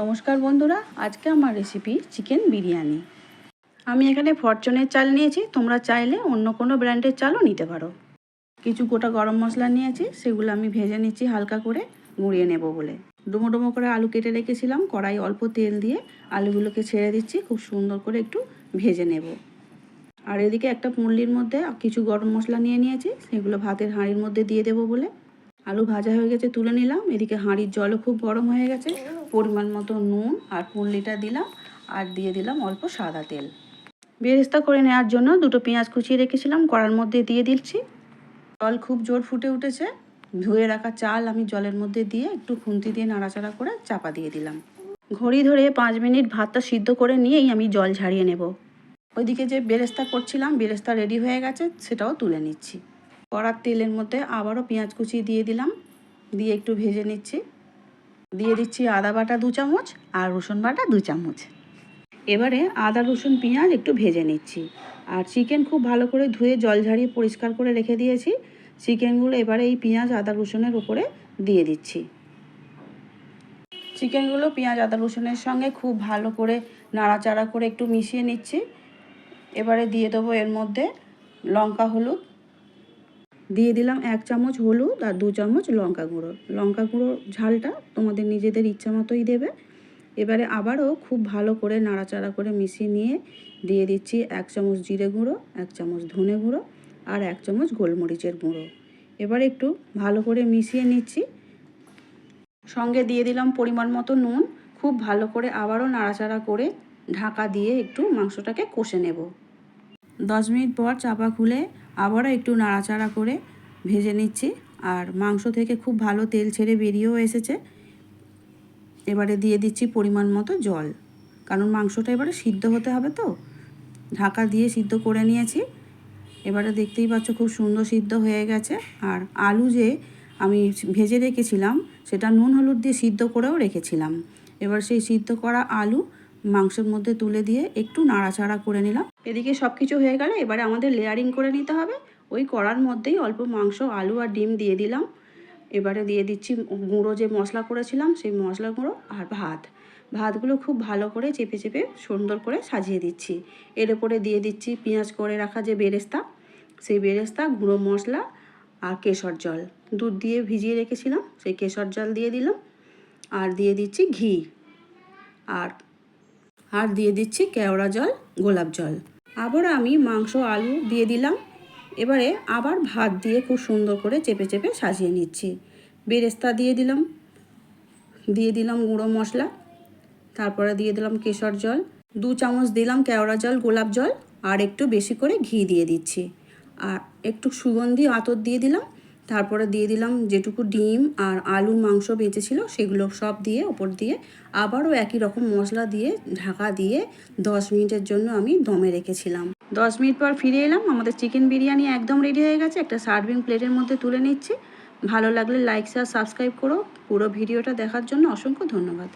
নমস্কার বন্ধুরা, আজকে আমার রেসিপি চিকেন বিরিয়ানি। আমি এখানে ফরচুনের চাল নিয়েছি, তোমরা চাইলে অন্য কোনো ব্র্যান্ডের চালও নিতে পারো। কিছু গোটা গরম মশলা নিয়েছি, সেগুলো আমি ভেজে নিচ্ছি হালকা করে গুঁড়িয়ে নেব বলে। ডুমো ডুমো করে আলু কেটে রেখেছিলাম, কড়াই অল্প তেল দিয়ে আলুগুলোকে ছেড়ে দিচ্ছি, খুব সুন্দর করে একটু ভেজে নেব। আর এদিকে একটা পুঁড়লির মধ্যে কিছু গরম মশলা নিয়ে নিয়েছি, সেগুলো ভাতের হাঁড়ির মধ্যে দিয়ে দেবো বলে। আলু ভাজা হয়ে গেছে, তুলে নিলাম। এদিকে হাঁড়ির জলও খুব গরম হয়ে গেছে। পরিমাণ মতো নুন আর পুঁড়লিটা দিলাম আর দিয়ে দিলাম অল্প সাদা তেল। বেরেস্তা করে নেওয়ার জন্য দুটো পেঁয়াজ কুচিয়ে রেখেছিলাম, কড়ার মধ্যে দিয়ে দিচ্ছি। জল খুব জোর ফুটে উঠেছে। ধুয়ে রাখা চাল আমি জলের মধ্যে দিয়ে একটু খুন্তি দিয়ে নাড়াচাড়া করে চাপা দিয়ে দিলাম। ঘড়ি ধরে পাঁচ মিনিট ভাতটা সিদ্ধ করে নিয়েই আমি জল ঝারিয়ে নেব। ওইদিকে যে বেরেস্তা করছিলাম, বেরেস্তা রেডি হয়ে গেছে, সেটাও তুলে নিচ্ছি। কড়ার তেলের মধ্যে আবারও পেঁয়াজ কুচি দিয়ে দিলাম। দিয়ে একটু ভেজে নিচ্ছি। দিয়ে দিচ্ছি আদা বাটা দু চামচ আর রসুন বাটা দু চামচ। এবারে আদা, রসুন, পেঁয়াজ একটু ভেজে নিচ্ছি। আর চিকেন খুব ভালো করে ধুয়ে জল ঝাড়িয়ে পরিষ্কার করে রেখে দিয়েছি। চিকেনগুলো এবারে এই পেঁয়াজ, আদা, রসুনের উপরে দিয়ে দিচ্ছি। চিকেনগুলো পেঁয়াজ, আদা, রসুনের সঙ্গে খুব ভালো করে নাড়াচাড়া করে একটু মিশিয়ে নিচ্ছি। এবারে দিয়ে দেবো এর মধ্যে লঙ্কা, হলুদ দিয়ে দিলাম এক চামচ হলুদ আর দু চামচ লঙ্কা গুঁড়ো। লঙ্কা গুঁড়ো ঝালটা তোমাদের নিজেদের ইচ্ছা মতোই দেবে। এবারে আবারও খুব ভালো করে নাড়াচাড়া করে মিশিয়ে নিয়ে দিয়ে দিচ্ছি এক চামচ জিরে গুঁড়ো, এক চামচ ধনে গুঁড়ো আর এক চামচ গোলমরিচের গুঁড়ো। এবার একটু ভালো করে মিশিয়ে নিচ্ছি। সঙ্গে দিয়ে দিলাম পরিমাণ মতো নুন। খুব ভালো করে আবারও নাড়াচাড়া করে ঢাকা দিয়ে একটু মাংসটাকে কষে নেব। দশ মিনিট পর চাপা খুলে আবারও একটু নাড়াচাড়া করে ভেজে নিচ্ছি। আর মাংস থেকে খুব ভালো তেল ছেড়ে বেরিয়েও এসেছে। এবারে দিয়ে দিচ্ছি পরিমাণ মতো জল। কারণ মাংসটা এবারে সিদ্ধ হতে হবে তো। ঢাকা দিয়ে সিদ্ধ করে নিয়েছি। এবারে দেখতেই পাচ্ছ খুব সুন্দর সিদ্ধ হয়ে গেছে। আর আলু যে আমি ভেজে রেখেছিলাম, সেটা নুন হলুদ দিয়ে সিদ্ধ করেও রেখেছিলাম। এবার সেই সিদ্ধ করা আলু মাংসের মধ্যে তুলে দিয়ে একটু নাড়াচাড়া করে নিলাম। এদিকে সব কিছু হয়ে গেলে এবারে আমাদের লেয়ারিং করে নিতে হবে। ওই কড়ার মধ্যেই অল্প মাংস, আলু আর ডিম দিয়ে দিলাম। এবারে দিয়ে দিচ্ছি গুঁড়ো যে মশলা করেছিলাম, সেই মশলা গুঁড়ো আর ভাত। ভাতগুলো খুব ভালো করে চেপে চেপে সুন্দর করে সাজিয়ে দিচ্ছি। এর উপরে দিয়ে দিচ্ছি পেঁয়াজ করে রাখা যে বেরেস্তা, সেই বেরেস্তা, গুঁড়ো মশলা আর কেশর জল। দুধ দিয়ে ভিজিয়ে রেখেছিলাম, সেই কেশর জল দিয়ে দিলাম। আর দিয়ে দিচ্ছি ঘি। আর আর দিয়ে দিচ্ছি কেওড়া জল, গোলাপ জল। আবার আমি মাংস, আলু দিয়ে দিলাম। এবারে আবার ভাত দিয়ে খুব সুন্দর করে চেপে চেপে সাজিয়ে নিচ্ছি। বেরেস্তা দিয়ে দিলাম। দিয়ে দিলাম গুঁড়ো মশলা। তারপরে দিয়ে দিলাম কেশর জল। দু চামচ দিলাম কেওড়া জল, গোলাপ জল। আর একটু বেশি করে ঘি দিয়ে দিচ্ছি। আর একটু সুগন্ধি আতর দিয়ে দিলাম। তারপরে দিয়ে দিলাম যেটুকু ডিম আর আলু মাংস বেঁচেছিল সেগুলো সব দিয়ে ওপর দিয়ে আবারও একই রকম মশলা দিয়ে ঢাকা দিয়ে দশ মিনিটের জন্য আমি দমে রেখেছিলাম। দশ মিনিট পর ফিরে এলাম, আমাদের চিকেন বিরিয়ানি একদম রেডি হয়ে গেছে, একটা সার্ভিং প্লেটের মধ্যে তুলে নিচ্ছি। ভালো লাগলে লাইক শেয়ার সাবস্ক্রাইব করো। পুরো ভিডিওটা দেখার জন্য অসংখ্য ধন্যবাদ।